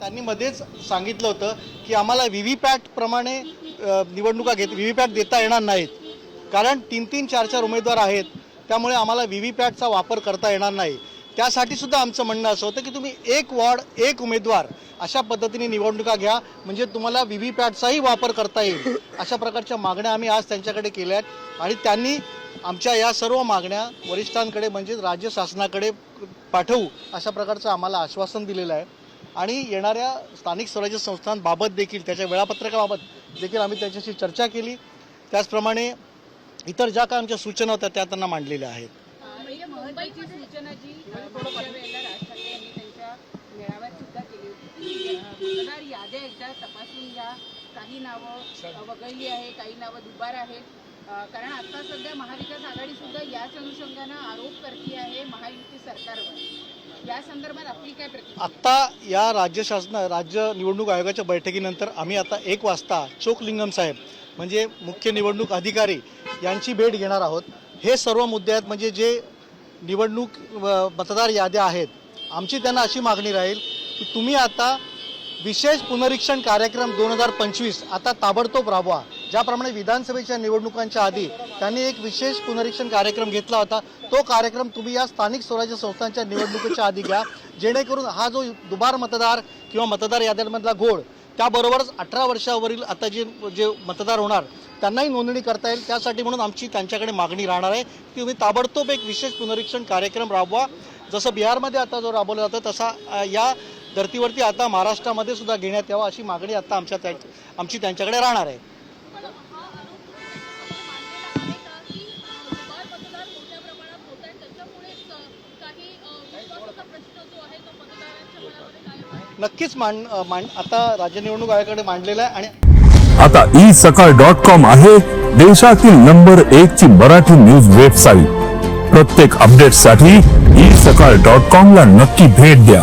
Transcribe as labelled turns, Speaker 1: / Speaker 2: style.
Speaker 1: त्यांनी मध्येच सांगितलं होतं की आम्हाला व्ही व्ही पॅट प्रमाणे निवडणुका घेत व्ही व्ही पॅट देता येणार नाहीत. कारण तीन तीन चार चार उमेदवार आहेत त्यामुळे आम्हाला व्ही व्ही पॅटचा वापर करता येणार नाही. त्यासाठी सुद्धा आमचं म्हणणं असं होतं की तुम्ही एक वॉर्ड एक उमेदवार अशा पद्धतीने निवडणुका घ्या म्हणजे तुम्हाला व्ही व्ही पॅटचाही वापर करता येईल. अशा प्रकारच्या मागण्या आम्ही आज त्यांच्याकडे केल्या आहेत आणि त्यांनी आमच्या या सर्व मागण्या वरिष्ठांकडे म्हणजे राज्य शासनाकडे पाठवू अशा प्रकारचं आम्हाला आश्वासन दिलेलं आहे. आणि येणाऱ्या स्थानिक स्वराज्य संस्थांबाबत देखील त्याच्या वेळापत्रकाबाबत देखील आम्ही त्यांच्याशी चर्चा केली. त्याचप्रमाणे इतर ज्या काय आमच्या सूचना होत्या त्या त्यांना मांडलेल्या आहेत.
Speaker 2: म्हणजे महत्वाची सूचना जी अ, मागच्या वेळेला राज ठाकरे यांनी त्यांच्या मेळाव्यात सुद्धा केली होती की, अ, मतदार याद्या एकदा तपासून घ्या काही नावं वगळली आहे काही नावं दुबार आहेत. कारण आता सध्या महाविकास आघाडी सुद्धा याच अनुषंगानं आरोप करते आहे महायुती सरकारवर. या संदर्भात आपली काय प्रतिक्रिया?
Speaker 1: आत्ता या राज्य शासन राज्य निवडणूक आयोगाच्या बैठकीनंतर आम्ही आता एक वाजता चोकलिंगम साहेब म्हणजे मुख्य निवडणूक अधिकारी यांची भेट घेणार आहोत. हे सर्व मुद्दे आहेत म्हणजे जे निवडणूक मतदार याद्या आहेत आमची त्यांना अशी मागणी राहील की तुम्ही आता विशेष पुनरीक्षण कार्यक्रम दोन हजार पंचवीस आता ताबडतोब राबवा. ज्याप्रमाणे विधानसभेच्या निवडणुकांच्या आधी त्यांनी एक विशेष पुनरीक्षण कार्यक्रम घेतला होता तो कार्यक्रम तुम्ही या स्थानिक स्वराज्य संस्थांच्या निवडणुकीच्या आधी घ्या. जेणेकरून हा जो दुबार मतदार किंवा मतदार याद्यांमधला घोळ त्याबरोबरच अठरा वर्षावरील आता जे जे मतदार होणार त्यांनाही नोंदणी करता येईल. त्यासाठी म्हणून आमची त्यांच्याकडे मागणी राहणार आहे की तुम्ही ताबडतोब एक विशेष पुनरीक्षण कार्यक्रम राबवा. जसं बिहारमध्ये आता जो राबवला जातो तसा या धर्तीवरती आता महाराष्ट्रामध्ये सुद्धा घेण्यात यावा अशी मागणी आता आमच्या त्या आमची त्यांच्याकडे राहणार आहे. नक्कीच मांड मांड आता राज्य निवडणूक आयोगाकडे मांडलेला आहे आणि
Speaker 3: आता ई सकाळ डॉट कॉम आहे देशातील नंबर एक ची मराठी न्यूज वेबसाईट प्रत्येक अपडेटसाठी ई सकाळ डॉट कॉम ला नक्की भेट द्या.